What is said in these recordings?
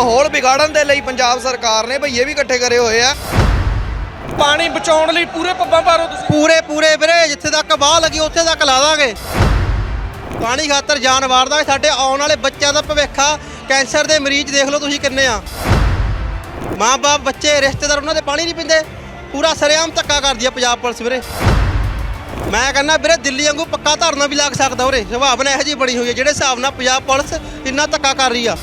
ਮਾਹੌਲ ਵਿਗਾੜਨ ਦੇ ਲਈ ਪੰਜਾਬ ਸਰਕਾਰ ਨੇ ਭਈਏ ਵੀ ਇਕੱਠੇ ਕਰੇ ਹੋਏ ਆ। ਪਾਣੀ ਬਚਾਉਣ ਲਈ ਪੂਰੇ ਪੱਬਾਂ ਭਾਰੋ ਤੁਸੀਂ ਪੂਰੇ ਪੂਰੇ ਵੀਰੇ ਜਿੱਥੇ ਤੱਕ ਬਾਹ ਲੱਗੀ ਉੱਥੇ ਤੱਕ ਲਾ ਦਾਂਗੇ। ਪਾਣੀ ਖਾਤਰ ਜਾਨ ਵਾਰ ਦਾਂਗੇ ਸਾਡੇ ਆਉਣ ਵਾਲੇ ਬੱਚਿਆਂ ਦਾ ਭਵਿੱਖ ਕੈਂਸਰ ਦੇ ਮਰੀਜ਼ ਦੇਖ ਲਓ ਤੁਸੀਂ ਕਿੰਨੇ ਆ। ਮਾਂ-ਬਾਪ ਬੱਚੇ ਰਿਸ਼ਤੇਦਾਰ ਉਹਨਾਂ ਦੇ ਪਾਣੀ ਨਹੀਂ ਪੀਂਦੇ। ਪੂਰਾ ਸਰੇਆਮ ਧੱਕਾ ਕਰਦੀ ਆ ਪੰਜਾਬ ਪੁਲਿਸ ਵੀਰੇ। ਮੈਂ ਕਹਿੰਦਾ ਵੀਰੇ ਦਿੱਲੀ ਵਾਂਗੂ ਪੱਕਾ ਧਰਨਾ ਵੀ ਲੱਗ ਸਕਦਾ ਉਰੇ। ਸੁਭਾਵਨਾ ਇਹੋ ਜਿਹੀ ਬਣੀ ਹੋਈ ਹੈ ਜਿਹੜੇ ਹਿਸਾਬ ਨਾਲ ਪੰਜਾਬ ਪੁਲਿਸ ਇੰਨਾ ਧੱਕਾ ਕਰ ਰਹੀ ਆ।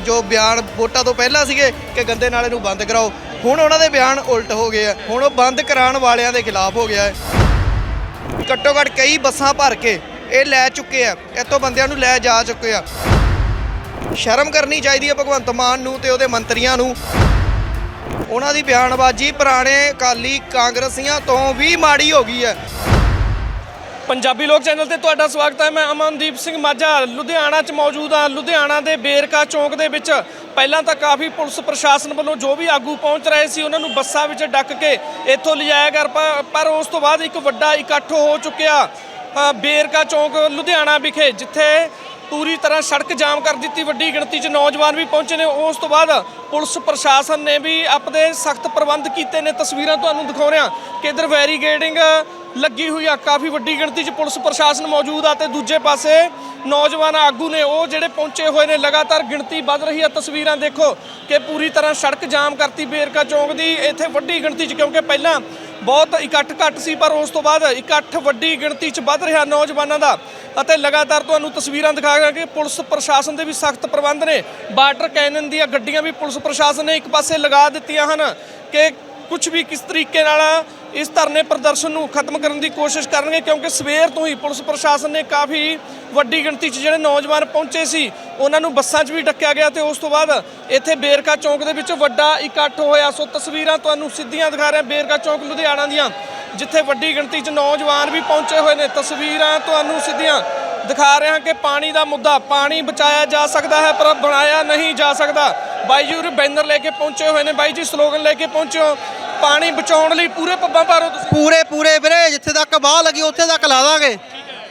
ਜੋ ਬਿਆਨ ਵੋਟਾਂ ਤੋਂ ਪਹਿਲਾਂ ਸੀਗੇ ਕਿ ਗੰਦੇ ਨਾਲੇ ਨੂੰ ਬੰਦ ਕਰਾਓ, ਹੁਣ ਉਹਨਾਂ ਦੇ ਬਿਆਨ ਉਲਟ ਹੋ ਗਏ ਆ। ਹੁਣ ਉਹ ਬੰਦ ਕਰਾਉਣ ਵਾਲਿਆਂ ਦੇ ਖਿਲਾਫ ਹੋ ਗਿਆ ਹੈ। ਘੱਟੋ ਘੱਟ ਕਈ ਬੱਸਾਂ ਭਰ ਕੇ ਇਹ ਲੈ ਚੁੱਕੇ ਆ। ਇੱਥੋਂ ਬੰਦਿਆਂ ਨੂੰ ਲੈ ਜਾ ਚੁੱਕੇ ਆ। ਸ਼ਰਮ ਕਰਨੀ ਚਾਹੀਦੀ ਹੈ ਭਗਵੰਤ ਮਾਨ ਨੂੰ ਤੇ ਉਹਦੇ ਮੰਤਰੀਆਂ ਨੂੰ। ਉਹਨਾਂ ਦੀ ਬਿਆਨਬਾਜ਼ੀ ਪੁਰਾਣੇ ਅਕਾਲੀ ਕਾਂਗਰਸੀਆਂ ਤੋਂ ਵੀ ਮਾੜੀ ਹੋ ਗਈ ਹੈ। ਪੰਜਾਬੀ ਲੋਕ ਚੈਨਲ ਤੇ ਤੁਹਾਡਾ ਸਵਾਗਤ ਹੈ। ਮੈਂ ਅਮਨਦੀਪ ਸਿੰਘ ਮਾਝਾ, ਲੁਧਿਆਣਾ 'ਚ ਮੌਜੂਦ ਹਾਂ। ਲੁਧਿਆਣਾ ਦੇ ਬੇਰਕਾ ਚੌਂਕ ਦੇ ਵਿੱਚ ਪਹਿਲਾਂ ਤਾਂ ਕਾਫੀ ਪੁਲਿਸ ਪ੍ਰਸ਼ਾਸਨ ਵੱਲੋਂ ਜੋ ਵੀ ਆਗੂ ਪਹੁੰਚ ਰਹੇ ਸੀ, ਉਹਨਾਂ ਨੂੰ ਬੱਸਾਂ ਵਿੱਚ ਡੱਕ ਕੇ ਇੱਥੋਂ ਲਿਜਾਇਆ ਕਰ ਪ- ਪਰ ਉਸ ਤੋਂ ਬਾਅਦ ਇੱਕ ਵੱਡਾ ਇਕੱਠ ਹੋ ਚੁੱਕਿਆ ਬੇਰਕਾ ਚੌਂਕ ਲੁਧਿਆਣਾ ਵਿਖੇ, ਜਿੱਥੇ ਪੂਰੀ ਤਰ੍ਹਾਂ ਸੜਕ ਜਾਮ ਕਰ ਦਿੱਤੀ। ਵੱਡੀ ਗਿਣਤੀ 'ਚ ਨੌਜਵਾਨ ਵੀ ਪਹੁੰਚੇ ਨੇ। ਉਸ ਤੋਂ ਬਾਅਦ ਪੁਲਿਸ ਪ੍ਰਸ਼ਾਸਨ ਨੇ ਵੀ ਆਪਣੇ ਸਖਤ ਪ੍ਰਬੰਧ ਕੀਤੇ ਨੇ। ਤਸਵੀਰਾਂ ਤੁਹਾਨੂੰ ਦਿਖਾ ਰਿਹਾ ਕਿ ਇਧਰ ਵੈਰੀਗੇਡਿੰਗ ਲੱਗੀ ਹੋਈ ਆ। ਕਾਫੀ ਵੱਡੀ ਗਿਣਤੀ 'ਚ ਪੁਲਿਸ ਪ੍ਰਸ਼ਾਸਨ ਮੌਜੂਦ ਆ ਤੇ ਦੂਜੇ ਪਾਸੇ ਨੌਜਵਾਨ ਆਗੂ ਨੇ ਉਹ ਜਿਹੜੇ ਪਹੁੰਚੇ ਹੋਏ ਨੇ, ਲਗਾਤਾਰ ਗਿਣਤੀ ਵੱਧ ਰਹੀ ਆ। ਤਸਵੀਰਾਂ ਦੇਖੋ ਕਿ ਪੂਰੀ ਤਰ੍ਹਾਂ ਸੜਕ ਜਾਮ ਕਰਤੀ ਬੇਰਕਾ ਚੌਂਕ ਦੀ। ਇੱਥੇ ਵੱਡੀ ਗਿਣਤੀ 'ਚ ਕਿਉਂਕਿ ਪਹਿਲਾਂ ਬਹੁਤ ਇਕੱਠ ਘੱਟ ਸੀ, ਪਰ ਉਸ ਤੋਂ ਬਾਅਦ ਇਕੱਠ ਵੱਡੀ ਗਿਣਤੀ 'ਚ ਵੱਧ ਰਿਹਾ ਨੌਜਵਾਨਾਂ ਦਾ। ਅਤੇ ਲਗਾਤਾਰ ਤੁਹਾਨੂੰ ਤਸਵੀਰਾਂ ਦਿਖਾ ਰਿਹਾ ਕਿ ਪੁਲਿਸ ਪ੍ਰਸ਼ਾਸਨ ਦੇ ਵੀ ਸਖਤ ਪ੍ਰਬੰਧ ਨੇ। ਵਾਟਰ ਕੈਨਨ ਦੀਆਂ ਗੱਡੀਆਂ ਵੀ ਪੁਲਿਸ ਪ੍ਰਸ਼ਾਸਨ ਨੇ ਇੱਕ ਪਾਸੇ ਲਗਾ ਦਿੱਤੀਆਂ ਹਨ ਕਿ ਕੁਝ ਵੀ ਕਿਸ ਤਰੀਕੇ ਨਾਲ ਇਸ ਧਰਨੇ ਪ੍ਰਦਰਸ਼ਨ ਨੂੰ ਖਤਮ ਕਰਨ ਦੀ ਕੋਸ਼ਿਸ਼ ਕਰਨਗੇ ਕਿਉਂਕਿ ਸਵੇਰ ਤੋਂ ਹੀ ਪੁਲਿਸ ਪ੍ਰਸ਼ਾਸਨ ਨੇ ਕਾਫੀ ਵੱਡੀ ਗਿਣਤੀ 'ਚ ਜਿਹੜੇ ਨੌਜਵਾਨ ਪਹੁੰਚੇ ਸੀ, ਉਹਨਾਂ ਨੂੰ ਬੱਸਾਂ 'ਚ ਵੀ ਡੱਕਿਆ ਗਿਆ ਤੇ ਉਸ ਤੋਂ ਬਾਅਦ ਇੱਥੇ ਬੇਰਕਾ ਚੌਂਕ ਦੇ ਵਿੱਚ ਵੱਡਾ ਇਕੱਠ ਹੋਇਆ। ਸੋ ਤਸਵੀਰਾਂ ਤੁਹਾਨੂੰ ਸਿੱਧੀਆਂ ਦਿਖਾ ਰਿਹਾ ਬੇਰਕਾ ਚੌਂਕ ਲੁਧਿਆਣਾ ਦੀਆਂ, ਜਿੱਥੇ ਵੱਡੀ ਗਿਣਤੀ 'ਚ ਨੌਜਵਾਨ ਵੀ ਪਹੁੰਚੇ ਹੋਏ ਨੇ। ਤਸਵੀਰਾਂ ਤੁਹਾਨੂੰ ਸਿੱਧੀਆਂ ਦਿਖਾ ਰਿਹਾ ਕਿ ਪਾਣੀ ਦਾ ਮੁੱਦਾ, ਪਾਣੀ ਬਚਾਇਆ ਜਾ ਸਕਦਾ ਹੈ ਪਰ ਬਣਾਇਆ ਨਹੀਂ ਜਾ ਸਕਦਾ। ਬਾਈ ਜੀ, ਉਰੇ ਬੈਨਰ ਲੈ ਕੇ ਪਹੁੰਚੇ ਹੋਏ ਨੇ। ਬਾਈ ਜੀ, ਸਲੋਗਨ ਲੈ ਕੇ ਪਹੁੰਚੇ ਹੋ। ਪਾਣੀ ਬਚਾਉਣ ਲਈ ਪੂਰੇ ਪੱਬਾਂ ਭਾਰੋ ਤੁਸੀਂ ਪੂਰੇ ਪੂਰੇ ਵੀਰੇ ਜਿੱਥੇ ਤੱਕ ਬਾਹ ਲੱਗੀ ਉੱਥੇ ਤੱਕ ਲਾ ਦਾਂਗੇ।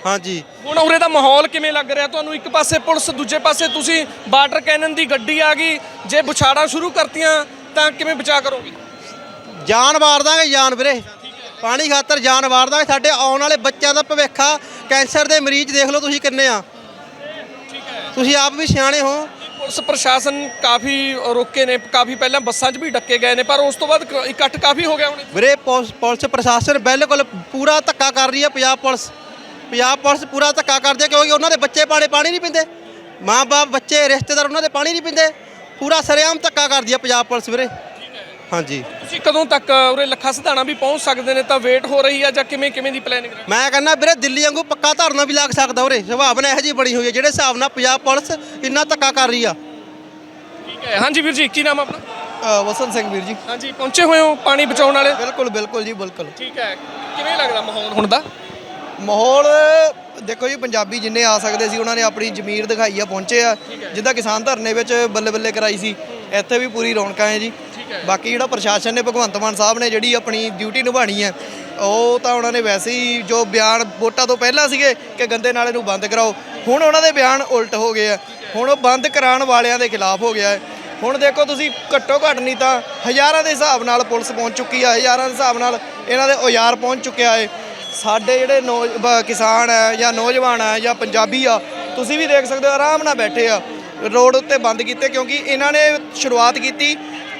ਹਾਂਜੀ। ਹੁਣ ਉਰੇ ਦਾ ਮਾਹੌਲ ਕਿਵੇਂ ਲੱਗ ਰਿਹਾ? ਤੁਹਾਨੂੰ ਇੱਕ ਪਾਸੇ ਪੁਲਿਸ ਦੂਜੇ ਪਾਸੇ ਤੁਸੀਂ ਵਾਟਰ ਕੈਨਨ ਦੀ ਗੱਡੀ ਆ ਗਈ। ਜੇ ਬੁਛਾੜਾ ਸ਼ੁਰੂ ਕਰਤੀਆਂ ਤਾਂ ਕਿਵੇਂ ਬਚਾ ਕਰੋਗੇ? ਜਾਨ ਵਾਰ ਦਾਂਗੇ ਜਾਨ ਵੀਰੇ। ਪਾਣੀ ਖਾਤਰ ਜਾਨ ਵਾਰ ਦਾਂਗੇ। ਸਾਡੇ ਆਉਣ ਵਾਲੇ ਬੱਚਿਆਂ ਦਾ ਭਵਿੱਖ ਕੈਂਸਰ ਦੇ ਮਰੀਜ਼ ਦੇਖ ਲਓ ਤੁਸੀਂ ਕਿੰਨੇ ਆ। ਤੁਸੀਂ ਆਪ ਵੀ ਸਿਆਣੇ ਹੋ। ਪੁਲਿਸ ਪ੍ਰਸ਼ਾਸਨ ਕਾਫੀ ਰੋਕੇ ਨੇ, ਕਾਫੀ ਪਹਿਲਾਂ ਬੱਸਾਂ 'ਚ ਵੀ ਡੱਕੇ ਗਏ ਨੇ, ਪਰ ਉਸ ਤੋਂ ਬਾਅਦ ਕ- ਇਕੱਠ ਕਾਫੀ ਹੋ ਗਿਆ ਹੁਣ ਵੀਰੇ, ਪੁਲਿਸ ਪੁਲਿਸ ਪ੍ਰਸ਼ਾਸਨ ਬਿਲਕੁਲ ਪੂਰਾ ਧੱਕਾ ਕਰ ਰਹੀ ਹੈ, ਪੰਜਾਬ ਪੁਲਿਸ। ਪੰਜਾਬ ਪੁਲਿਸ ਪੂਰਾ ਧੱਕਾ ਕਰਦੀ ਹੈ ਕਿਉਂਕਿ ਉਹਨਾਂ ਦੇ ਬੱਚੇ ਪਾਣੀ ਪਾਣੀ ਨਹੀਂ ਪੀਂਦੇ। ਮਾਂ-ਬਾਪ, ਬੱਚੇ, ਰਿਸ਼ਤੇਦਾਰ ਉਹਨਾਂ ਦੇ ਪਾਣੀ ਨਹੀਂ ਪੀਂਦੇ। ਪੂਰਾ ਸਰੇਆਮ ਧੱਕਾ ਕਰਦੀ ਹੈ ਪੰਜਾਬ ਪੁਲਿਸ ਵੀਰੇ। ਹਾਂਜੀ। ਤੁਸੀਂ ਕਦੋਂ ਤੱਕ ਉਰੇ ਲੱਖਾ ਸਿਧਾਣਾ ਵੀ ਪਹੁੰਚ ਸਕਦੇ ਨੇ? ਤਾਂ ਵੇਟ ਹੋ ਰਹੀ ਆ ਜਾਂ ਕਿਵੇਂ ਕਿਵੇਂ ਦੀ ਪਲੈਨਿੰਗ ਮੈਂ ਕਹਿੰਦਾ ਵੀਰੇ ਦਿੱਲੀ ਵਾਂਗੂ ਪੱਕਾ ਧਰਨਾ ਵੀ ਲੱਗ ਸਕਦਾ ਉਰੇ। ਸੁਭਾਵਨਾ ਇਹੋ ਜਿਹੀ ਬਣੀ ਹੋਈ ਹੈ ਜਿਹੜੇ ਹਿਸਾਬ ਨਾਲ ਪੰਜਾਬ ਪੁਲਿਸ ਇੰਨਾ ਧੱਕਾ ਕਰ ਰਹੀ ਆ। ਠੀਕ ਹੈ। ਹਾਂਜੀ ਵੀਰ ਜੀ ਕੀ ਨਾਮ ਆਪਣਾ? ਅ, ਵਸੰਤ ਸਿੰਘ ਵੀਰ ਜੀ। ਹਾਂਜੀ ਪਹੁੰਚੇ ਹੋਏ ਹੋ ਪਾਣੀ ਬਚਾਉਣ ਵਾਲੇ? ਬਿਲਕੁਲ ਬਿਲਕੁਲ ਜੀ ਬਿਲਕੁਲ। ਠੀਕ ਹੈ। ਕਿਵੇਂ ਲੱਗਦਾ ਮਾਹੌਲ ਹੁਣ ਦਾ? ਮਾਹੌਲ ਦੇਖੋ ਜੀ ਪੰਜਾਬੀ ਜਿੰਨੇ ਆ ਸਕਦੇ ਸੀ ਉਹਨਾਂ ਨੇ ਆਪਣੀ ਜ਼ਮੀਰ ਦਿਖਾਈ ਆ ਪਹੁੰਚੇ ਆ। ਜਿੱਦਾਂ ਕਿਸਾਨ ਧਰਨੇ ਵਿੱਚ ਬੱਲੇ ਬੱਲੇ ਕਰਾਈ ਸੀ ਇੱਥੇ ਵੀ ਪੂਰੀ ਰੌਣਕਾਂ ਹੈ ਜੀ। ਬਾਕੀ ਜਿਹੜਾ ਪ੍ਰਸ਼ਾਸਨ ਨੇ, ਭਗਵੰਤ ਮਾਨ ਸਾਹਿਬ ਨੇ ਜਿਹੜੀ ਆਪਣੀ ਡਿਊਟੀ ਨਿਭਾਣੀ ਹੈ, ਉਹ ਤਾਂ ਉਹਨਾਂ ਨੇ ਵੈਸੇ ਹੀ ਜੋ ਬਿਆਨ ਵੋਟਾਂ ਤੋਂ ਪਹਿਲਾਂ ਸੀਗੇ ਕਿ ਗੰਦੇ ਨਾਲੇ ਨੂੰ ਬੰਦ ਕਰਾਓ, ਹੁਣ ਉਹਨਾਂ ਦੇ ਬਿਆਨ ਉਲਟ ਹੋ ਗਏ ਆ। ਹੁਣ ਉਹ ਬੰਦ ਕਰਾਉਣ ਵਾਲਿਆਂ ਦੇ ਖਿਲਾਫ ਹੋ ਗਿਆ ਹੈ। ਹੁਣ ਦੇਖੋ ਤੁਸੀਂ ਘੱਟੋ ਘੱਟ ਨਹੀਂ ਤਾਂ ਹਜ਼ਾਰਾਂ ਦੇ ਹਿਸਾਬ ਨਾਲ ਪੁਲਿਸ ਪਹੁੰਚ ਚੁੱਕੀ ਆ, ਹਜ਼ਾਰਾਂ ਦੇ ਹਿਸਾਬ ਨਾਲ ਇਹਨਾਂ ਦੇ ਔਜ਼ਾਰ ਪਹੁੰਚ ਚੁੱਕਿਆ ਹੈ। ਸਾਡੇ ਜਿਹੜੇ ਨੌ ਬ- ਕਿਸਾਨ ਹੈ ਜਾਂ ਨੌਜਵਾਨ ਹੈ ਜਾਂ ਪੰਜਾਬੀ ਆ, ਤੁਸੀਂ ਵੀ ਦੇਖ ਸਕਦੇ ਹੋ ਆਰਾਮ ਨਾਲ ਬੈਠੇ ਆ। ਰੋਡ ਉੱਤੇ ਬੰਦ ਕੀਤੇ ਕਿਉਂਕਿ ਇਹਨਾਂ ਨੇ ਸ਼ੁਰੂਆਤ ਕੀਤੀ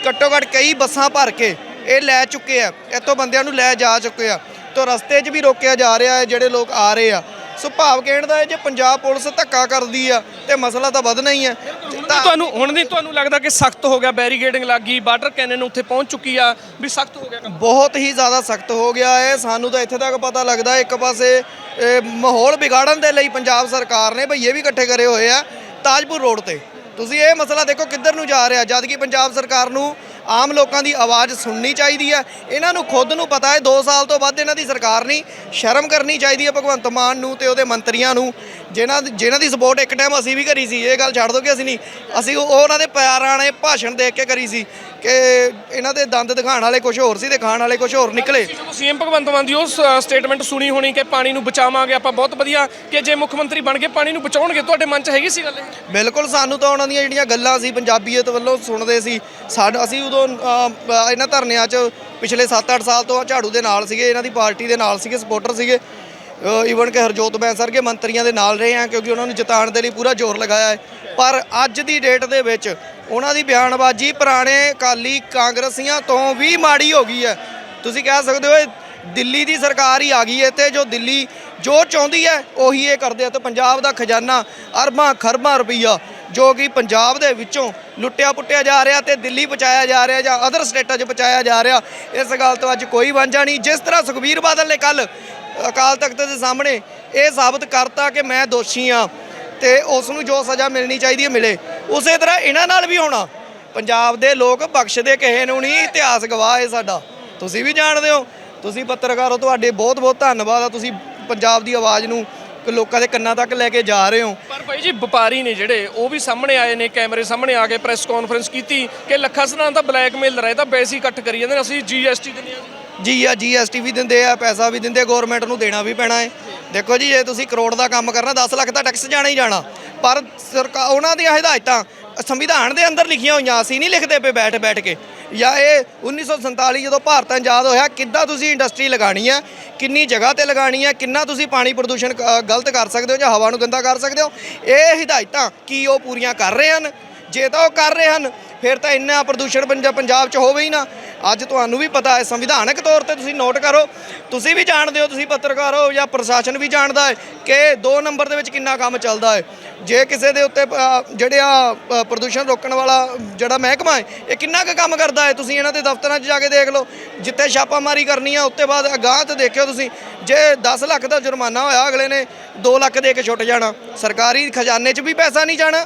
ਘੱਟੋ ਘੱਟ ਕਈ ਬੱਸਾਂ ਭਰ ਕੇ ਇਹ ਲੈ ਚੁੱਕੇ ਆ। ਇੱਥੋਂ ਬੰਦਿਆਂ ਨੂੰ ਲੈ ਜਾ ਚੁੱਕੇ ਆ। ਤੋਂ ਰਸਤੇ 'ਚ ਵੀ ਰੋਕਿਆ ਜਾ ਰਿਹਾ ਹੈ ਜਿਹੜੇ ਲੋਕ ਆ ਰਹੇ ਆ। ਸੋ ਭਾਵ ਕਹਿਣ ਦਾ ਹੈ ਜੇ ਪੰਜਾਬ ਪੁਲਿਸ ਧੱਕਾ ਕਰਦੀ ਆ ਤੇ ਮਸਲਾ ਤਾਂ ਵਧਣਾ ਹੀ ਹੈ ਤੁਹਾਨੂੰ ਹੁਣ ਨਹੀਂ ਤੁਹਾਨੂੰ ਲੱਗਦਾ ਕਿ ਸਖਤ ਹੋ ਗਿਆ ਬੈਰੀਗੇਡਿੰਗ ਲੱਗ ਗਈ ਵਾਟਰ ਕੈਨਨ ਉੱਥੇ ਪਹੁੰਚ ਚੁੱਕੀ ਆ ਵੀ ਸਖਤ ਹੋ ਗਿਆ ਕੰਮ? ਬਹੁਤ ਹੀ ਜ਼ਿਆਦਾ ਸਖਤ ਹੋ ਗਿਆ ਹੈ। ਸਾਨੂੰ ਤਾਂ ਇੱਥੇ ਤੱਕ ਪਤਾ ਲੱਗਦਾ ਇੱਕ ਪਾਸੇ ਮਾਹੌਲ ਵਿਗਾੜਨ ਦੇ ਲਈ ਪੰਜਾਬ ਸਰਕਾਰ ਨੇ ਭਈਏ ਵੀ ਇਕੱਠੇ ਕਰੇ ਹੋਏ ਆ ਤਾਜਪੁਰ ਰੋਡ ਤੇ। ਤੁਸੀਂ ਇਹ ਮਸਲਾ ਦੇਖੋ ਕਿੱਧਰ ਨੂੰ ਜਾ ਰਿਹਾ। ਜਦ ਕਿ ਪੰਜਾਬ ਸਰਕਾਰ ਨੂੰ ਆਮ ਲੋਕਾਂ ਦੀ ਆਵਾਜ਼ ਸੁਣਨੀ ਚਾਹੀਦੀ ਹੈ। ਇਹਨਾਂ ਨੂੰ ਖੁਦ ਨੂੰ ਪਤਾ ਹੈ 2 ਸਾਲ ਤੋਂ ਵੱਧ ਇਹਨਾਂ ਦੀ ਸਰਕਾਰ ਨਹੀਂ। ਸ਼ਰਮ ਕਰਨੀ ਚਾਹੀਦੀ ਹੈ ਭਗਵੰਤ ਮਾਨ ਨੂੰ ਤੇ ਉਹਦੇ ਮੰਤਰੀਆਂ ਨੂੰ। ਜਿਨ੍ਹਾਂ ਦੀ ਜਿਨ੍ਹਾਂ ਦੀ ਸਪੋਰਟ ਇੱਕ ਟਾਈਮ ਅਸੀਂ ਵੀ ਕਰੀ ਸੀ ਇਹ ਗੱਲ ਛੱਡ ਦੋ ਕਿ ਅਸੀਂ ਨਹੀਂ। ਅਸੀਂ ਉਹ ਉਹਨਾਂ ਦੇ ਪਿਆਰਾਂ ਨੇ ਭਾਸ਼ਣ ਦੇਖ ਕੇ ਕਰੀ ਸੀ ਕਿ ਇਹਨਾਂ ਦੇ ਦੰਦ ਦਿਖਾਉਣ ਵਾਲੇ ਕੁਝ ਹੋਰ ਸੀ ਤੇ ਖਾਣ ਵਾਲੇ ਕੁਝ ਹੋਰ ਨਿਕਲੇ। ਸੀਐਮ ਭਗਵੰਤ ਮਾਨ ਦੀ ਉਹ ਸਟੇਟਮੈਂਟ ਸੁਣੀ ਹੋਣੀ ਕਿ ਪਾਣੀ ਨੂੰ ਬਚਾਵਾਂਗੇ ਆਪਾਂ ਬਹੁਤ ਵਧੀਆ ਕਿ ਜੇ ਮੁੱਖ ਮੰਤਰੀ ਬਣ ਕੇ ਪਾਣੀ ਨੂੰ ਬਚਾਉਣਗੇ ਤੁਹਾਡੇ ਮਨ 'ਚ ਹੈਗੀ ਸੀ ਗੱਲ ਬਿਲਕੁਲ ਸਾਨੂੰ ਤਾਂ ਉਹਨਾਂ ਦੀਆਂ ਜਿਹੜੀਆਂ ਗੱਲਾਂ ਸੀ ਪੰਜਾਬੀਅਤ ਵੱਲੋਂ ਸੁਣਦੇ ਸੀ। ਸਾਡਾ ਅਸੀਂ ਉਦੋਂ ਇਹਨਾਂ ਧਰਨਿਆਂ 'ਚ ਪਿਛਲੇ 7-8 ਸਾਲ ਤੋਂ ਝਾੜੂ ਦੇ ਨਾਲ ਸੀਗੇ ਇਹਨਾਂ ਦੀ ਪਾਰਟੀ ਦੇ ਨਾਲ ਸੀਗੇ ਸਪੋਰਟਰ ਸੀਗੇ। ਈਵਨ ਕਿ ਹਰਜੋਤ ਬੈਂਸ ਵਰਗੇ ਮੰਤਰੀਆਂ ਦੇ ਨਾਲ ਰਹੇ ਆ ਕਿਉਂਕਿ ਉਹਨਾਂ ਨੂੰ ਜਿਤਾਉਣ ਦੇ ਲਈ ਪੂਰਾ ਜ਼ੋਰ ਲਗਾਇਆ ਹੈ। ਪਰ ਅੱਜ ਦੀ ਡੇਟ ਦੇ ਵਿੱਚ ਉਹਨਾਂ ਦੀ ਬਿਆਨਬਾਜ਼ੀ ਪੁਰਾਣੇ ਅਕਾਲੀ ਕਾਂਗਰਸੀਆਂ ਤੋਂ ਵੀ ਮਾੜੀ ਹੋ ਗਈ ਹੈ। ਤੁਸੀਂ ਕਹਿ ਸਕਦੇ ਹੋ ਦਿੱਲੀ ਦੀ ਸਰਕਾਰ ਹੀ ਆ ਗਈ ਹੈ ਤੇ ਜੋ ਦਿੱਲੀ ਜੋ ਚਾਹੁੰਦੀ ਹੈ ਉਹੀ ਇਹ ਕਰਦੇ ਆ ਤੇ ਪੰਜਾਬ ਦਾ ਖਜ਼ਾਨਾ ਅਰਬਾਂ ਖਰਬਾਂ ਰੁਪਈਆ ਜੋ ਕਿ ਪੰਜਾਬ ਦੇ ਵਿੱਚੋਂ ਲੁੱਟਿਆ ਪੁੱਟਿਆ ਜਾ ਰਿਹਾ ਤੇ ਦਿੱਲੀ ਪਹੁੰਚਾਇਆ ਜਾ ਰਿਹਾ ਜਾਂ ਅਦਰ ਸਟੇਟਾਂ 'ਚ ਪਹੁੰਚਾਇਆ ਜਾ ਰਿਹਾ, ਇਸ ਗੱਲ ਤੋਂ ਅੱਜ ਕੋਈ ਵਾਂਝਾ ਨਹੀਂ। ਜਿਸ ਤਰ੍ਹਾਂ ਸੁਖਬੀਰ ਬਾਦਲ ਨੇ ਕੱਲ ਅਕਾਲ ਤਖਤ ਦੇ ਸਾਹਮਣੇ ਇਹ ਸਾਬਤ ਕਰਤਾ ਕਿ ਮੈਂ ਦੋਸ਼ੀ ਆ ਤੇ ਉਸ ਨੂੰ ਜੋ ਸਜ਼ਾ ਮਿਲਣੀ ਚਾਹੀਦੀ ਹੈ, ਮਿਲੇ। ਉਸੇ ਤਰ੍ਹਾਂ ਇਹਨਾਂ ਨਾਲ ਵੀ ਹੋਣਾ। ਪੰਜਾਬ ਦੇ ਲੋਕ ਬਖਸ਼ਦੇ ਕਿਸੇ ਨੂੰ ਨਹੀਂ, ਇਤਿਹਾਸ ਗਵਾਹ ਹੈ ਸਾਡਾ। ਤੁਸੀਂ ਵੀ ਜਾਣਦੇ ਹੋ। ਤੁਸੀਂ ਪੱਤਰਕਾਰ ਹੋ ਤੁਹਾਡੇ ਬਹੁਤ ਬਹੁਤ ਧੰਨਵਾਦ ਆ। ਤੁਸੀਂ ਪੰਜਾਬ ਦੀ ਆਵਾਜ਼ ਨੂੰ ਲੋਕਾਂ ਦੇ ਕੰਨਾਂ ਤੱਕ ਲੈ ਕੇ ਜਾ ਰਹੇ ਹੋ। ਪਰ ਭਾਈ ਜੀ, ਵਪਾਰੀ ਨੇ ਜਿਹੜੇ, ਉਹ ਵੀ ਸਾਹਮਣੇ ਆਏ ਨੇ, ਕੈਮਰੇ ਸਾਹਮਣੇ ਆ ਕੇ ਪ੍ਰੈਸ ਕਾਨਫਰੰਸ ਕੀਤੀ ਕਿ ਲੱਖਾ ਸਨਾਂ ਦਾ ਬਲੈਕਮੇਲ ਰਹੇ ਤਾਂ ਪੈਸੇ ਇਕੱਠ ਕਰੀ ਜਾਂਦੇ ਨੇ। ਅਸੀਂ ਜੀਐਸਟੀ ਦਿੰਦੇ ਹਾਂ ਜੀ ਜੀ ਆ ਜੀਐਸਟੀ ਵੀ ਦਿੰਦੇ ਆ, ਪੈਸਾ ਵੀ ਦਿੰਦੇ ਗਵਰਨਮੈਂਟ ਨੂੰ ਦੇਣਾ ਵੀ ਪੈਣਾ ਹੈ ਦੇਖੋ ਜੀ, ਜੇ ਤੁਸੀਂ ਕਰੋੜ ਦਾ ਕੰਮ ਕਰਨਾ 10 ਲੱਖ ਦਾ ਟੈਕਸ ਜਾਣਾ ਹੀ ਜਾਣਾ। ਪਰ ਸਰਕਾਰ ਉਹਨਾਂ ਦੀਆਂ ਹਦਾਇਤਾਂ, ਸੰਵਿਧਾਨ ਦੇ ਅੰਦਰ ਲਿਖੀਆਂ ਹੋਈਆਂ, ਅਸੀਂ ਨਹੀਂ ਲਿਖਦੇ ਪਏ ਬੈਠ ਬੈਠ ਕੇ। ਜਾਂ ਇਹ 1947 ਜਦੋਂ ਭਾਰਤ ਆਜ਼ਾਦ ਹੋਇਆ, ਕਿੱਦਾਂ ਤੁਸੀਂ ਇੰਡਸਟਰੀ ਲਗਾਣੀ ਹੈ, ਕਿੰਨੀ ਜਗ੍ਹਾ ਤੇ ਲਗਾਣੀ ਹੈ, ਕਿੰਨਾ ਤੁਸੀਂ ਪਾਣੀ ਪ੍ਰਦੂਸ਼ਣ ਗਲਤ ਕਰ ਸਕਦੇ ਹੋ ਜਾਂ ਹਵਾ ਨੂੰ ਗੰਦਾ ਕਰ ਸਕਦੇ ਹੋ, ਇਹ ਹਦਾਇਤਾਂ ਕੀ ਉਹ ਪੂਰੀਆਂ ਕਰ ਰਹੇ ਹਨ? ਜੇ ਤਾਂ ਉਹ ਕਰ ਰਹੇ ਹਨ, ਫਿਰ ਤਾਂ ਇੰਨਾ ਪ੍ਰਦੂਸ਼ਣ ਪੰਜਾਬ ਪੰਜਾਬ 'ਚ ਹੋਵੇ ਹੀ ਨਾ। ਅੱਜ ਤੁਹਾਨੂੰ ਵੀ ਪਤਾ ਹੈ, ਸੰਵਿਧਾਨਕ ਤੌਰ ਤੇ ਤੁਸੀਂ ਨੋਟ ਕਰੋ। ਤੁਸੀਂ ਵੀ ਜਾਣਦੇ ਹੋ, ਤੁਸੀਂ ਪੱਤਰਕਾਰ ਹੋ ਜਾਂ ਪ੍ਰਸ਼ਾਸਨ ਵੀ ਜਾਣਦਾ ਹੈ ਕਿ 2 ਨੰਬਰ ਦੇ ਵਿੱਚ ਕਿੰਨਾ ਕੰਮ ਚੱਲਦਾ ਹੈ। ਜੇ ਕਿਸੇ ਦੇ ਉੱਤੇ ਜਿਹੜੇ ਆ ਪ੍ਰਦੂਸ਼ਣ ਰੋਕਣ ਵਾਲਾ ਜਿਹੜਾ ਮਹਿਕਮਾ ਹੈ, ਇਹ ਕਿੰਨਾ ਕੁ ਕੰਮ ਕਰਦਾ ਹੈ? ਤੁਸੀਂ ਇਹਨਾਂ ਦੇ ਦਫ਼ਤਰਾਂ 'ਚ ਜਾ ਕੇ ਦੇਖ ਲਓ, ਜਿੱਥੇ ਛਾਪਾਮਾਰੀ ਕਰਨੀ ਆ ਉੱਤੇ ਬਾਅਦ ਅਗਾਂਹ ਤੇ ਦੇਖਿਓ ਤੁਸੀਂ, ਜੇ 10 ਲੱਖ ਦਾ ਜੁਰਮਾਨਾ ਹੋਇਆ, ਅਗਲੇ ਨੇ 2 ਲੱਖ ਦੇ ਕੇ ਛੁੱਟ ਜਾਣਾ। ਸਰਕਾਰੀ ਖਜ਼ਾਨੇ 'ਚ ਵੀ ਪੈਸਾ ਨਹੀਂ ਜਾਣਾ।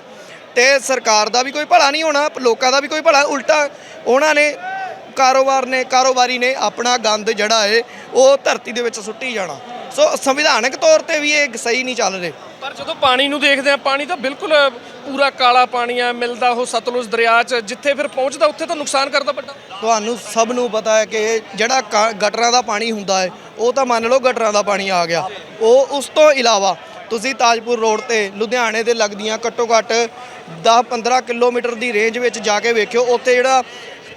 ਤੇ ਸਰਕਾਰ ਦਾ ਵੀ ਕੋਈ ਭਲਾ ਨਹੀਂ ਹੋਣਾ ਲੋਕਾਂ ਦਾ ਵੀ ਕੋਈ ਭਲਾ। ਉਲਟਾ ਉਹਨਾਂ ਨੇ ਕਾਰੋਬਾਰ ਨੇ ਕਾਰੋਬਾਰੀ ਨੇ ਆਪਣਾ ਗੰਦ ਜਿਹੜਾ ਹੈ ਉਹ ਧਰਤੀ ਦੇ ਵਿੱਚ ਸੁੱਟੀ ਜਾਣਾ। ਸੋ ਸੰਵਿਧਾਨਕ ਤੌਰ ਤੇ ਵੀ ਇਹ ਸਹੀ ਨਹੀਂ ਚੱਲ ਰਹੇ। ਪਰ ਜਦੋਂ ਪਾਣੀ ਨੂੰ ਦੇਖਦੇ ਆ ਪਾਣੀ ਤਾਂ ਬਿਲਕੁਲ ਪੂਰਾ ਕਾਲਾ ਪਾਣੀ ਆ ਮਿਲਦਾ ਉਹ ਸਤਲੁਜ ਦਰਿਆ 'ਚ ਜਿੱਥੇ ਫਿਰ ਪਹੁੰਚਦਾ ਉੱਥੇ ਤਾਂ ਨੁਕਸਾਨ ਕਰਦਾ ਵੱਡਾ। ਤੁਹਾਨੂੰ ਸਭ ਨੂੰ ਪਤਾ ਹੈ ਕਿ ਜਿਹੜਾ ਗਟਰਾਂ ਦਾ ਪਾਣੀ ਹੁੰਦਾ ਹੈ ਉਹ ਤਾਂ ਮੰਨ ਲਓ ਗਟਰਾਂ ਦਾ ਪਾਣੀ ਆ ਗਿਆ। ਉਹ ਉਸ ਤੋਂ ਇਲਾਵਾ ਤੁਸੀਂ ਤਾਜਪੁਰ ਰੋਡ ਤੇ ਲੁਧਿਆਣੇ ਦੇ ਲੱਗਦੀਆਂ ਘੱਟੋ ਘੱਟ 10-15 ਕਿਲੋਮੀਟਰ ਦੀ ਰੇਂਜ ਵਿੱਚ ਜਾ ਕੇ ਵੇਖਿਓ, ਉੱਥੇ ਜਿਹੜਾ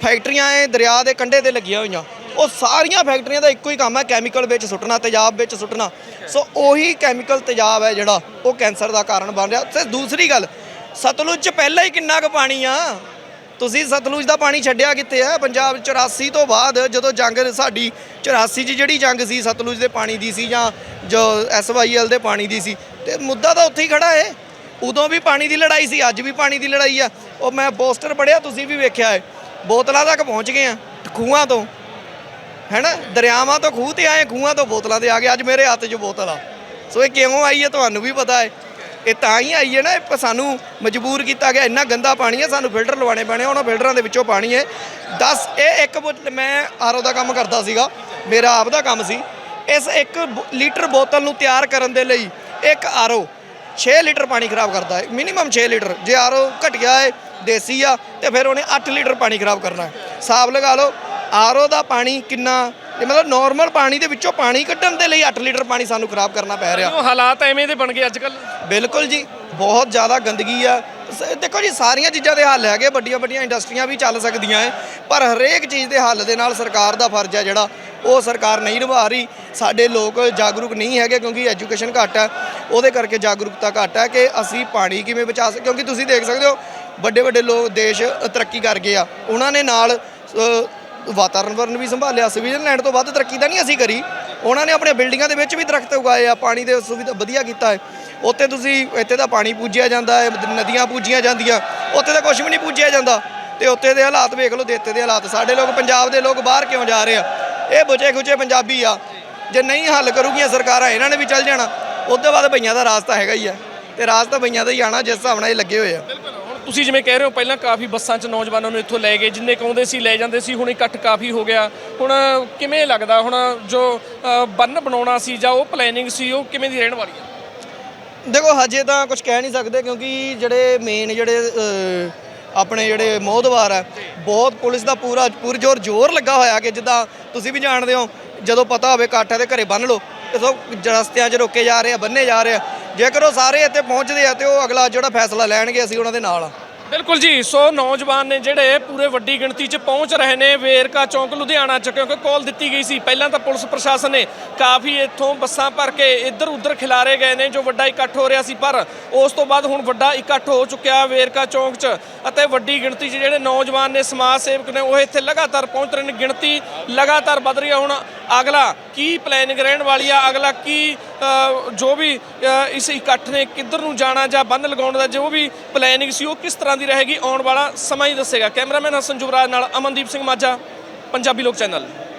ਫੈਕਟਰੀਆਂ ਐ ਦਰਿਆ ਦੇ ਕੰਢੇ ਤੇ ਲੱਗੀਆਂ ਹੋਈਆਂ। ਉਹ ਸਾਰੀਆਂ ਫੈਕਟਰੀਆਂ ਦਾ ਇੱਕੋ ਹੀ ਕੰਮ ਹੈ ਕੈਮੀਕਲ ਵਿੱਚ ਸੁੱਟਣਾ, ਤੇਜ਼ਾਬ ਵਿੱਚ ਸੁੱਟਣਾ। ਸੋ ਉਹੀ ਕੈਮੀਕਲ ਤੇਜ਼ਾਬ ਹੈ ਜਿਹੜਾ ਉਹ ਕੈਂਸਰ ਦਾ ਕਾਰਨ ਬਣ ਰਿਹਾ। ਤੇ ਦੂਸਰੀ ਗੱਲ, ਸਤਲੁਜ 'ਚ ਪਹਿਲਾਂ ਹੀ ਕਿੰਨਾ ਕੁ ਪਾਣੀ ਆ? ਤੁਸੀਂ ਸਤਲੁਜ ਦਾ ਪਾਣੀ ਛੱਡਿਆ ਕਿੱਥੇ ਆ? ਪੰਜਾਬ 84 ਤੋਂ ਬਾਅਦ ਜਦੋਂ ਜੰਗ ਸਾਡੀ 84 'ਚ ਜਿਹੜੀ ਜੰਗ ਸੀ, ਸਤਲੁਜ ਦੇ ਪਾਣੀ ਦੀ ਸੀ ਜਾਂ ਜੋ ਐਸਵਾਈਐਲ ਦੇ ਪਾਣੀ ਦੀ ਸੀ, ਤੇ ਮੁੱਦਾ ਤਾਂ ਉੱਥੇ ਹੀ ਖੜਾ ਹੈ ਉਦੋਂ ਵੀ ਪਾਣੀ ਦੀ ਲੜਾਈ ਸੀ, ਅੱਜ ਵੀ ਪਾਣੀ ਦੀ ਲੜਾਈ ਆ। ਉਹ ਮੈਂ ਪੋਸਟਰ ਪੜਿਆ ਤੁਸੀਂ ਵੀ ਵੇਖਿਆ ਹੈ ਬੋਤਲਾਂ ਤੱਕ ਪਹੁੰਚ ਗਏ ਆ, ਖੂਹਾਂ ਤੋਂ। ਹੈਨਾ? ਦਰਿਆਵਾਂ ਤੋਂ ਖੂਹ ਤੇ ਆਏ, ਖੂਹਾਂ ਤੋਂ ਬੋਤਲਾਂ ਤੇ ਆ ਗਏ। ਅੱਜ ਮੇਰੇ ਹੱਥ 'ਚ ਬੋਤਲ ਆ। ਸੋ ਇਹ ਕਿਉਂ ਆਈ ਹੈ ਤੁਹਾਨੂੰ ਵੀ ਪਤਾ ਹੈ ਇਹ ਤਾਂ ਹੀ ਆਈ ਹੈ ਨਾ, ਇਹ ਸਾਨੂੰ ਮਜਬੂਰ ਕੀਤਾ ਗਿਆ। ਇੰਨਾ ਗੰਦਾ ਪਾਣੀ ਹੈ, ਸਾਨੂੰ ਫਿਲਟਰ ਲਵਾਉਣੇ ਪੈਣੇ, ਉਹਨਾਂ ਫਿਲਟਰਾਂ ਦੇ ਵਿੱਚੋਂ ਪਾਣੀ ਹੈ। 10 ਇਹ ਇੱਕ ਬੋਤਲ ਮੈਂ ਆਰਓ ਦਾ ਕੰਮ ਕਰਦਾ ਸੀਗਾ, ਮੇਰਾ ਆਪ ਦਾ ਕੰਮ ਸੀ। ਇਸ ਇੱਕ ਬ- ਲੀਟਰ ਬੋਤਲ ਨੂੰ ਤਿਆਰ ਕਰਨ ਦੇ ਲਈ ਇੱਕ ਆਰਓ 6 ਲੀਟਰ ਪਾਣੀ ਖਰਾਬ ਕਰਦਾ ਹੈ। Minimum 6 litre. ਜੇ ਆਰਓ ਘਟਿਆ ਹੈ, ਦੇਸੀ ਆ, ਤੇ ਫਿਰ ਉਹਨੇ 8 ਲੀਟਰ ਪਾਣੀ ਖਰਾਬ ਕਰਨਾ ਹੈ। ਹਿਸਾਬ ਲਗਾ ਲਓ, ਆਰਓ ਦਾ ਪਾਣੀ ਕਿੰਨਾ ਇਹ ਮਤਲਬ ਨਾਰਮਲ ਪਾਣੀ ਦੇ ਵਿੱਚੋਂ ਪਾਣੀ ਕੱਢਣ ਦੇ ਲਈ 8 ਲੀਟਰ ਪਾਣੀ ਸਾਨੂੰ ਖਰਾਬ ਕਰਨਾ ਪੈ ਰਿਹਾ। ਉਹ ਹਾਲਾਤ ਐਵੇਂ ਦੇ ਬਣ ਗਏ ਅੱਜ ਕੱਲ ਬਿਲਕੁਲ ਜੀ ਬਹੁਤ ਜ਼ਿਆਦਾ ਗੰਦਗੀ ਆ। ਦੇਖੋ ਜੀ ਸਾਰੀਆਂ ਚੀਜ਼ਾਂ ਦੇ ਹੱਲ ਹੈਗੇ ਵੱਡੀਆਂ ਵੱਡੀਆਂ ਇੰਡਸਟਰੀਆਂ ਵੀ ਚੱਲ ਸਕਦੀਆਂ ਹੈ ਪਰ ਹਰੇਕ ਚੀਜ਼ ਦੇ ਹੱਲ ਦੇ ਨਾਲ ਸਰਕਾਰ ਦਾ ਫਰਜ਼ ਹੈ ਜਿਹੜਾ ਉਹ ਸਰਕਾਰ ਨਹੀਂ ਨਿਭਾ ਰਹੀ। ਸਾਡੇ ਲੋਕ ਜਾਗਰੂਕ ਨਹੀਂ ਹੈਗੇ ਕਿਉਂਕਿ ਐਜੂਕੇਸ਼ਨ ਘੱਟ ਹੈ ਉਹਦੇ ਕਰਕੇ ਜਾਗਰੂਕਤਾ ਘੱਟ ਹੈ ਕਿ ਅਸੀਂ ਪਾਣੀ ਕਿਵੇਂ ਬਚਾ ਸਕ ਕਿਉਂਕਿ ਤੁਸੀਂ ਦੇਖ ਸਕਦੇ ਹੋ ਵੱਡੇ ਵੱਡੇ ਲੋਕ ਦੇਸ਼ ਤਰੱਕੀ ਕਰ ਗਏ ਆ ਉਹਨਾਂ ਨੇ ਨਾਲ ਵਾਤਾਵਰਣ ਵੀ ਸੰਭਾਲਿਆ ਸਵਿਟਜ਼ਰਲੈਂਡ ਤੋਂ ਵੱਧ ਤਰੱਕੀ ਤਾਂ ਨਹੀਂ ਅਸੀਂ ਕਰੀ। ਉਹਨਾਂ ਨੇ ਆਪਣੇ ਬਿਲਡਿੰਗਾਂ ਦੇ ਵਿੱਚ ਵੀ ਦਰਖਤ ਉਗਾਏ ਆ, ਪਾਣੀ ਦੇ ਸੁਵਿਧਾ ਵਧੀਆ ਕੀਤਾ ਹੈ। ਉੱਥੇ ਤੁਸੀਂ ਇੱਥੇ ਦਾ ਪਾਣੀ ਪੂਜਿਆ ਜਾਂਦਾ ਹੈ ਨਦੀਆਂ ਪੂਜੀਆਂ ਜਾਂਦੀਆਂ, ਉੱਥੇ ਤਾਂ ਕੁਝ ਵੀ ਨਹੀਂ ਪੂਜਿਆ ਜਾਂਦਾ। ਤੇ ਉੱਥੇ ਦੇ ਹਾਲਾਤ ਵੇਖ ਲਓ ਤੇ ਇੱਥੇ ਦੇ ਹਾਲਾਤ। ਸਾਡੇ ਲੋਕ, ਪੰਜਾਬ ਦੇ ਲੋਕ ਬਾਹਰ ਕਿਉਂ ਜਾ ਰਹੇ ਆ? ਇਹ ਬੁਝੇ ਖੁਚੇ ਪੰਜਾਬੀ ਆ। ਜੇ ਨਹੀਂ ਹੱਲ ਕਰੂਗੀਆਂ ਸਰਕਾਰਾਂ, ਇਹਨਾਂ ਨੇ ਵੀ ਚੱਲ ਜਾਣਾ। ਉਸ ਤੋਂ ਬਾਅਦ ਬਈਆਂ ਦਾ ਰਾਸਤਾ ਹੈਗਾ ਹੀ ਆ। ਤੇ ਰਾਸਤਾ ਬਈਆਂ ਦਾ ਹੀ ਆਣਾ, ਜਿਸ ਹਿਸਾਬ ਨਾਲ ਇਹ ਲੱਗੇ ਹੋਏ ਆ। ਤੁਸੀਂ ਜਿਵੇਂ ਕਹਿ ਰਹੇ ਹੋ, ਪਹਿਲਾਂ ਕਾਫੀ ਬੱਸਾਂ 'ਚ ਨੌਜਵਾਨਾਂ ਨੂੰ ਇੱਥੋਂ ਲੈ ਗਏ, ਜਿੰਨੇ ਕਹਿੰਦੇ ਸੀ ਲੈ ਜਾਂਦੇ ਸੀ, ਹੁਣ ਇਕੱਠ ਕਾਫੀ ਹੋ ਗਿਆ। ਹੁਣ ਕਿਵੇਂ ਲੱਗਦਾ, ਹੁਣ ਜੋ ਬੰਨ ਬਣਾਉਣਾ ਸੀ ਜਾਂ ਉਹ ਪਲੈਨਿੰਗ ਸੀ, ਉਹ ਕਿਵੇਂ ਦੀ ਰਹਿਣ ਵਾਲੀ ਹੈ ਦੇਖੋ, ਹਜੇ ਤਾਂ ਕੁਝ ਕਹਿ ਨਹੀਂ ਸਕਦੇ, ਕਿਉਂਕਿ ਜਿਹੜੇ ਮੇਨ ਜਿਹੜੇ ਆਪਣੇ ਜਿਹੜੇ ਮੋਹਦਵਾਰ ਆ, ਬਹੁਤ ਪੁਲਿਸ ਦਾ ਪੂਰਾ, ਪੁਰਜੋਰ ਜ਼ੋਰ ਲੱਗਾ ਹੋਇਆ ਕਿ ਜਿੱਦਾਂ ਤੁਸੀਂ ਵੀ ਜਾਣਦੇ ਹੋ, ਜਦੋਂ ਪਤਾ ਹੋਵੇ ਇਕੱਠ ਹੈ ਤੇ ਘਰੇ ਬੰਨ ਲਓ। ਤੇ ਸਭ ਰਸਤਿਆਂ 'ਚ ਰੋਕੇ ਜਾ ਰਹੇ ਆ, ਬੰਨੇ ਜਾ ਰਹੇ ਆ। ਜੇਕਰ ਉਹ ਸਾਰੇ ਇੱਥੇ ਪਹੁੰਚਦੇ ਆ ਤੇ ਉਹ ਅਗਲਾ ਜਿਹੜਾ ਫੈਸਲਾ ਲੈਣਗੇ ਅਸੀਂ ਉਹਨਾਂ ਦੇ ਨਾਲ ਆ। ਬਿਲਕੁਲ ਜੀ, ਸੋ ਨੌਜਵਾਨ ਨੇ ਜਿਹੜੇ ਪੂਰੇ ਵੱਡੀ ਗਿਣਤੀ 'ਚ ਪਹੁੰਚ ਰਹੇ ਨੇ ਵੇਰਕਾ ਚੌਂਕ ਲੁਧਿਆਣਾ 'ਚ, ਕਿਉਂਕਿ ਕਾਲ ਦਿੱਤੀ ਗਈ ਸੀ। ਪਹਿਲਾਂ ਤਾਂ ਪੁਲਿਸ ਪ੍ਰਸ਼ਾਸਨ ਨੇ ਕਾਫੀ ਇੱਥੋਂ ਬੱਸਾਂ ਭਰ ਕੇ ਇੱਧਰ ਉੱਧਰ ਖਿਲਾਰੇ ਗਏ ਨੇ, ਜੋ ਵੱਡਾ ਇਕੱਠ ਹੋ ਰਿਹਾ ਸੀ, ਪਰ ਉਸ ਤੋਂ ਬਾਅਦ ਹੁਣ ਵੱਡਾ ਇਕੱਠ ਹੋ ਚੁੱਕਿਆ ਵੇਰਕਾ ਚੌਂਕ 'ਚ ਅਤੇ ਵੱਡੀ ਗਿਣਤੀ 'ਚ ਜਿਹੜੇ ਨੌਜਵਾਨ ਨੇ, ਸਮਾਜ ਸੇਵਕ ਨੇ, ਉਹ ਇੱਥੇ ਲਗਾਤਾਰ ਪਹੁੰਚ ਰਹੇ ਨੇ। ਗਿਣਤੀ ਲਗਾਤਾਰ ਵੱਧ ਰਹੀ ਹੈ। ਹੁਣ ਅਗਲਾ ਕੀ ਪਲੈਨਿੰਗ ਰਹਿਣ ਵਾਲੀ ਆ? ਅਗਲਾ ਕੀ ਜੋ ਵੀ ਇਸ ਇਕੱਠ ਨੇ ਕਿੱਧਰ ਨੂੰ ਜਾਣਾ ਜਾਂ ਬੰਦ ਲਗਾਉਣ ਦਾ ਜੋ ਵੀ ਪਲੈਨਿੰਗ ਸੀ, ਉਹ ਕਿਸ ਤਰ੍ਹਾਂ ਦੀ ਰਹੇਗੀ, ਆਉਣ ਵਾਲਾ ਸਮਾਂ ਹੀ ਦੱਸੇਗਾ। ਕੈਮਰਾਮੈਨ ਹਸਨ ਜੁਬਰਾਜ ਨਾਲ ਅਮਨਦੀਪ ਸਿੰਘ ਮਾਝਾ, ਪੰਜਾਬੀ ਲੋਕ ਚੈਨਲ।